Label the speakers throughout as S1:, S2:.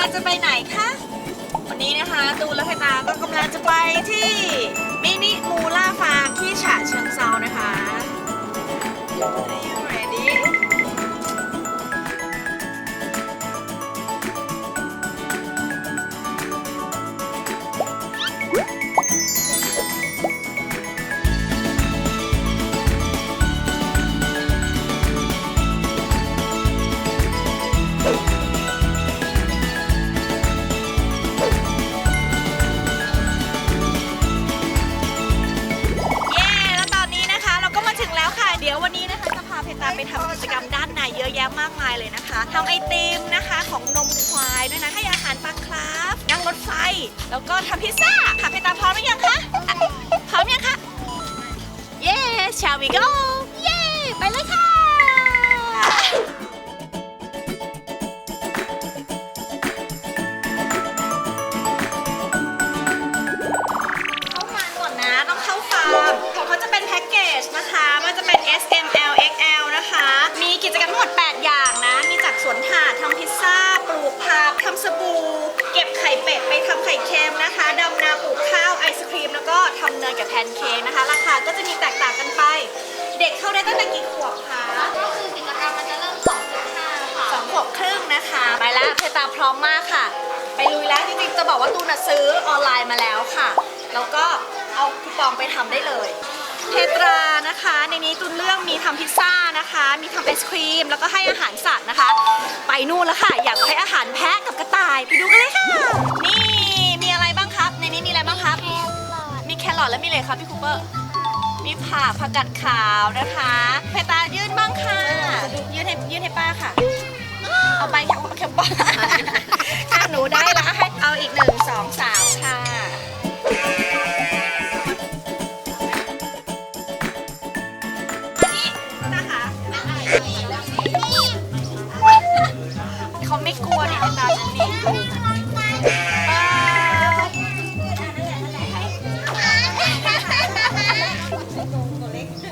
S1: ตาจะไปไหนคะ วันนี้นะคะตูนและพี่ตาก็กำลังจะไปที่มินิมูล่าฟาร์มที่ฉะเชิงเซานะคะ Are you ready? แล้วก็ทำพิซซ่าค่ะเพตาพร้อมหรือยังคะอะพร้อมยังคะ เย้ shall we go เย้ ไปเลยค่ะ เข้างานก่อนนะ ต้องเข้าฟาร์มของเขาจะเป็นแพ็กเกจนะคะ มันจะเป็น S M L X L นะคะ มีกิจกรรมทั้งหมด ทำเนยกับแพนเค้กนะคะ ราคาก็จะมีแตกต่างกันไป เด็กเข้าได้ตั้งแต่กี่ขวบคะ
S2: ก็คือกิจกรรมมันจะเริ่ม2.5ค่ะ
S1: สองขวบครึ่งนะคะ ไปแล้วเพตาพร้อมมากค่ะ ไปลุยแล้วจริงๆจะบอกว่าตูนอะซื้อออนไลน์มาแล้วค่ะ แล้วก็เอาคูปองไปทำได้เลยเพตรานะคะ ในนี้ตูนเรื่องมีทำพิซซ่านะคะ มีทำไอศครีม แล้วก็ให้อาหารสัตว์นะคะ ไปนู่นแล้วค่ะ อยากให้อาหารแพะกับกระต่าย ไปดูกันเลยค่ะ มีแครอทแล้วมีอะไรครับพี่คูเปอร์ มีผักผักกัดขาวนะคะเพตายื่นบ้างค่ะ ยื่นให้ยื่นให้ป้าค่ะ เอาไปแค่แค่ป้า เอาอีกเหร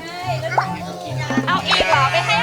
S1: อไปให้อาหรอไปให้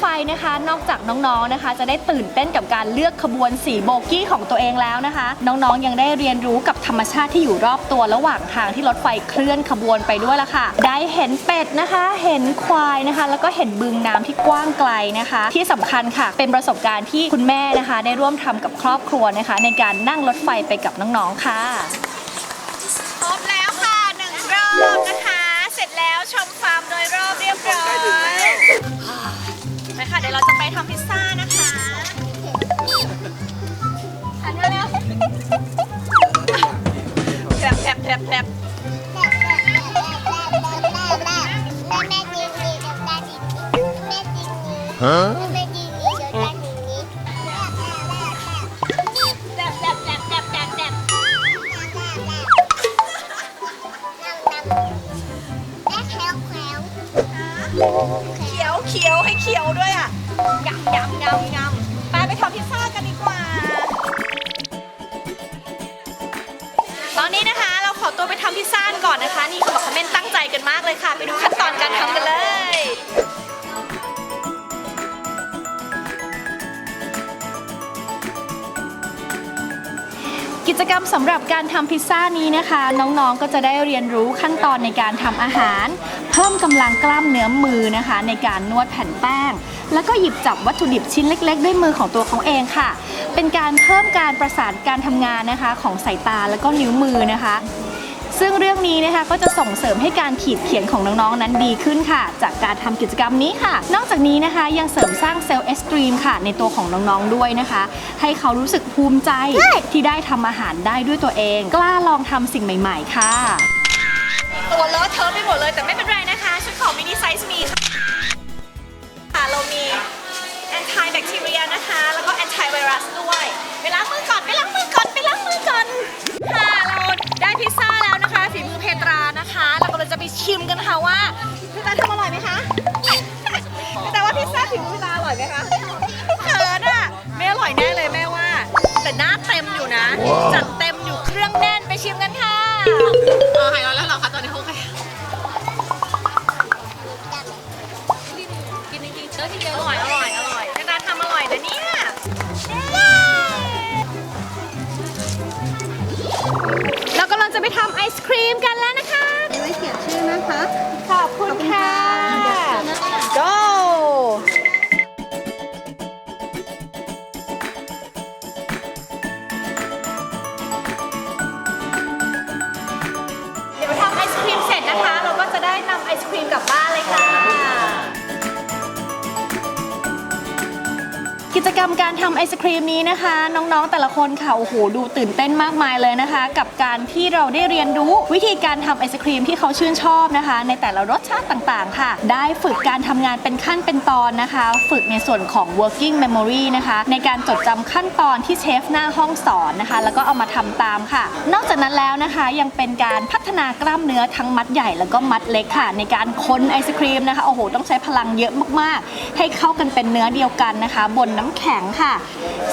S1: ไฟนะคะ นอ
S3: กจากน้องๆนะคะ จะได้ตื่นเต้นกับการเลือกขบวนสีโบกี้ของตัวเองแล้วนะคะ น้องๆยังได้เรียนรู้กับธรรมชาติที่อยู่รอบตัวระหว่างทางที่รถไฟเคลื่อนขบวนไปด้วยละค่ะ ได้เห็นเป็ดนะคะ เห็นควายนะคะ แล้วก็เห็นบึงน้ำที่กว้างไกลนะคะ ที่สำคัญค่ะ เป็นประสบการณ์ที่คุณแม่นะคะ ได้ร่วมทำกับครอบครัวนะคะ ในการนั่งรถไฟไปกับน้องๆค่ะ
S1: ครบแล้วค่ะหนึ่งรอบ บแผลบแผลบแผลบแนะคะ นี่เขาบอกคอมเมนต์ตั้งใจกันมากเลยค่ะ ไปดูขั้นตอนการทำกันเลย
S3: กิจกรรมสำหรับการทำพิซซ่านี้นะคะ น้องๆก็จะได้เรียนรู้ขั้นตอนในการทำอาหาร เพิ่มกำลังกล้ามเนื้อมือนะคะ ในการนวดแผ่นแป้ง แล้วก็หยิบจับวัตถุดิบชิ้นเล็ก ๆ ด้วยมือของตัวเขาเองค่ะ เป็นการเพิ่มการประสานการทำงานนะคะ ของสายตาแล้วก็นิ้วมือนะคะ ซึ่งเรื่องนี้นะคะก็จะส่งเสริมให้การขีดเขียนของน้องๆนั้นดีขึ้นค่ะ จากการทำกิจกรรมนี้ค่ะ นอกจากนี้นะคะยังเสริมสร้างเซลล์เอสตรีมค่ะ ในตัวของน้องๆด้วยนะคะ ให้เขารู้สึกภูมิใจที่ได้ทำอาหารได้ด้วยตัวเอง กล้าลองทำสิ่งใหม่ ๆ ค่ะ
S1: ตัวเลอะเทอะไปหมดเลยแต่ไม่เป็นไรนะคะชุดของมินิไซส์มีค่ะเรามี anti bacteria นะคะ แล้วก็ anti virus ด้วยไปล้างมือก่อนไปล้างมือก่อนไปล้างมือก่อนค่ะเราได้พิซซ่า ไปชิมกันค่ะว่าเพตราทำอร่อยไหมคะแต่ว่าพิซซ่าฝีมือเพตราอร่อยไหมคะเขินอะไม่อร่อยแน่เลยแม่ว่า แต่หน้าเต็มอยู่นะ จัดเต็มอยู่เครื่องแน่นไปชิมกันค่ะ
S2: รร
S3: มกา
S1: ร
S3: ทำไอศครีมนี้นะคะ น้องๆ แต่ละคนค่ะโอ้โหดูตื่นเต้นมากมายเลยนะคะ กับการที่เราได้เรียนรู้วิธีการทำไอศครีมที่เขาชื่นชอบนะคะ ในแต่ละรสชาติต่างๆ ค่ะ ได้ฝึกการทำงานเป็นขั้นเป็นตอนนะคะ ฝึกในส่วนของ working memory นะคะ ในการจดจำขั้นตอนที่เชฟหน้าห้องสอนนะคะ แล้วก็เอามาทำตามค่ะ นอกจากนั้นแล้วนะคะยังเป็นการพัฒนากล้ามเนื้อทั้งมัดใหญ่แล้วก็มัดเล็กค่ะ ในการคนไอศครีมนะคะโอ้โหต้องใช้พลังเยอะมากๆ ให้เข้ากันเป็นเนื้อเดียวกันนะคะ บนน้ำแข็งค่ะ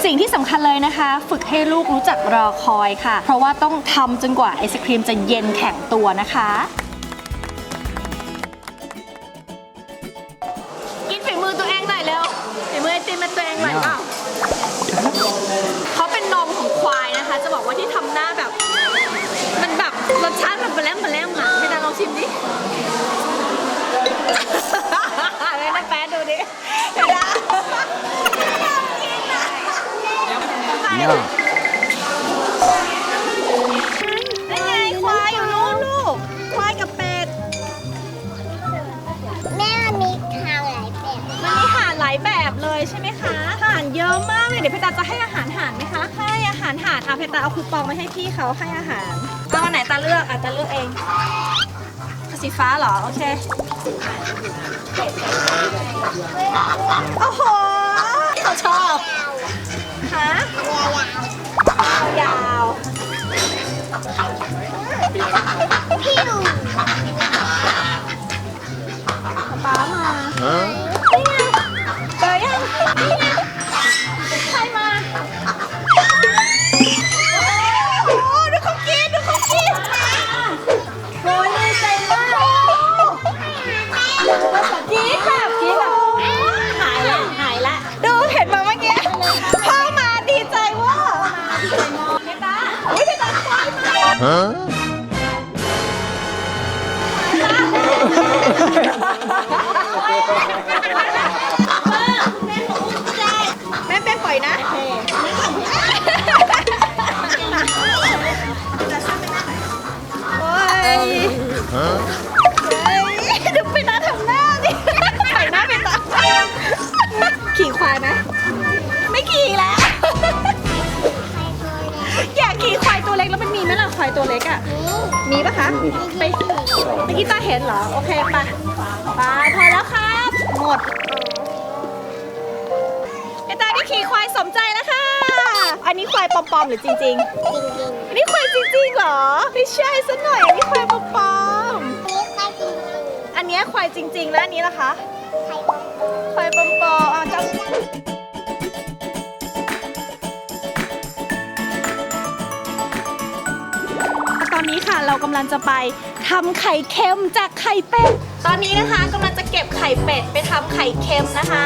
S3: สิ่งที่สำคัญเลยนะคะ ฝึกให้ลูกรู้จักรอคอยค่ะ เพราะว่าต้องทำจนกว่าไอศครีมจะเย็นแข็งตัวนะคะ
S1: นั่นไงควายอยู่นู้นลูก ควายกับเป็ด
S2: แม่มีทางหลายแบบ
S1: มันมีห่านหลายแบบเลยใช่ไหมคะห่านเยอะมากเลยเดี๋ยวเพตาจะให้อาหารห่านไหมคะ ให้อาหารห่านอะเพตาเอาคูปองมาให้พี่เขาให้อาหารเอาอันไหนตาเลือกอะตาเลือกเองสีฟ้าเหรอ โอเค โอ้โหเขาชอบ ฮะ
S2: เรือยาว
S1: ยาว
S2: พิว
S1: ป้ามาเจา ล็กอะ มีปะคะ ไปไปกีตาร์เห็นเหรอ โอเคไปไปพอแล้วครับ หมดไอตาได้ขี่ควายสมใจแล้วค่ะ อันนี้ควายปลอมๆหรือจริง
S2: จริง
S1: ๆอันนี้ควายจริงๆเหรอ ไม่ใช่ซะหน่อย อันนี้ควายปลอม
S2: ๆ นี่ใครจริง
S1: ๆอันเนี้ยควายจริง ๆ แล้วอันนี้ล่ะคะ
S2: ๆใครบ้าง
S1: ควายปลอมๆอะจัง นี้ค่ะ เรากำลังจะไปทำไข่เค็มจากไข่เป็ด
S4: ตอนนี้นะคะกำลังจะเก็บไข่เป็ดไปทำไข่เค็มนะคะ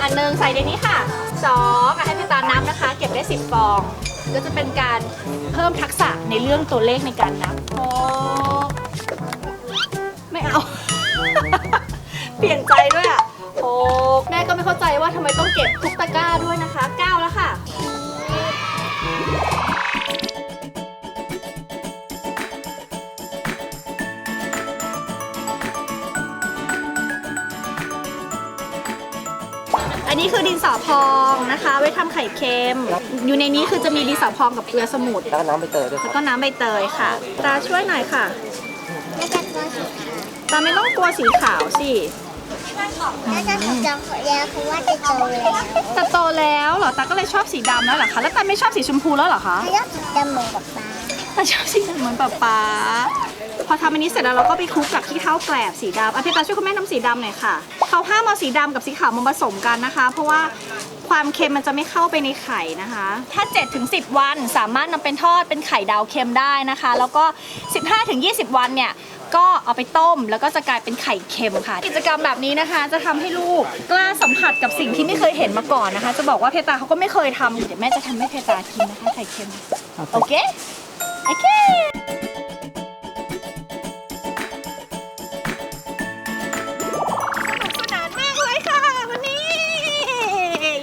S4: อันหนึ่งใส่ในนี้ค่ะสองให้พี่ตานับนะคะ เก็บได้ 10 ฟอง
S1: ก็จะเป็นการเพิ่มทักษะในเรื่องตัวเลขในการนับหกไม่เอา
S4: เปลี่ยนใจด้วยอะหก
S1: แม่ก็ไม่เข้าใจว่าทำไมต้องเก็บทุกตะกร้าด้วยนะคะ
S4: อันนี้คือดินสอพองนะคะ ไว้ทำไข่เค็ม อยู่ในนี้คือจะมีดินสอพองกับเกลือสมุน
S5: แล้วก็น้ำใบเตยด้วย
S4: แล้วก็น้ำใบเตยค่ะ ตาช่วยหน่อยค่ะ
S2: แล้วจะตัวสีขาว
S4: ตาไม่ต้องกลัวสีขาวสิ
S2: แล้วจะถูกจำแล้วเพราะว่าจะโตแล้ว
S1: แต่โตแล้วเหรอตาก็เลยชอบสีดำแล้วเหรอคะแล้วตาไม่ชอบสีชมพูแล้วเหรอคะ
S2: แล้วถูกจำเหมือนกับปลา
S1: ตาชอบสีดำเหมือนป๊าป๊าพอทำอันนี้เสร็จแล้วเราก็ไปคลุกกับขี้เถ้าแกลบสีดำอะพี่ตาช่วยคุณแม่ทำสีดำหน่อยค่ะเขาห้ามเอาสีดำกับสีขาวมาผสมกันนะคะ เพราะว่าความเค็มมันจะไม่เข้าไปในไข่นะคะ ถ้า 7-10 วันสามารถนำเป็นทอดเป็นไข่ดาวเค็มได้นะคะ แล้วก็ 15-20 วันเนี่ยก็เอาไปต้มแล้วก็จะกลายเป็นไข่เค็มค่ะ กิจกรรมแบบนี้นะคะ จะทำให้ลูกกล้าสัมผัสกับสิ่งที่ไม่เคยเห็นมาก่อนนะคะ จะบอกว่าเพตาเขาก็ไม่เคยทำเดี๋ยวแม่จะทำให้เพตากินนะคะไข่เค็มโอเค โอเค สนุกสนานมากเลยค่ะ วันนี้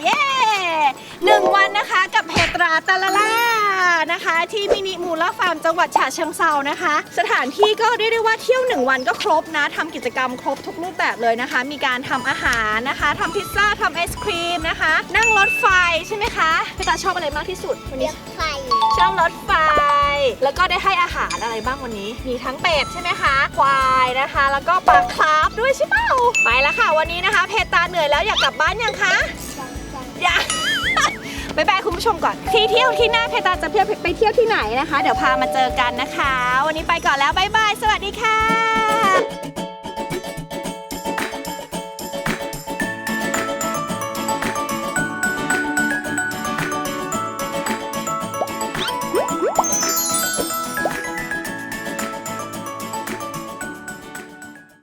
S1: เย้หนึ่งวันนะคะกับเฮตราตาลาลา นะคะ ที่มินิมูล่าฟาร์มจังหวัดฉะเชิงเซานะคะ สถานที่ก็เรียกได้ว่าเที่ยวหนึ่งวันก็ครบนะทำกิจกรรมครบทุกรูปแบบเลยนะคะ มีการทำอาหารนะคะทำพิซซ่าทำไอศครีมนะคะ นั่งรถไฟใช่ไหมคะเพตราชอบอะไรมากที่สุดวันนี้
S2: ไฟ
S4: ชอบรถไฟ แล้วก็ได้ให้อาหารอะไรบ้างวันนี้ มีทั้งเป็ดใช่ไหมคะ ควายนะคะ แล้วก็ปลาคราฟด้วยใช่เปล่าไปแล้วค่ะ วันนี้นะคะ เพตาเหนื่อยแล้วอยากกลับบ้านยังคะอยาก บายบายคุณผู้ชมก่อน ที่เที่ยวที่หน้าเพตาจะเที่ยวไปเที่ยวที่ไหนนะคะ เดี๋ยวพามาเจอกันนะคะ วันนี้ไปก่อนแล้วบายบาย สวัสดีค่ะ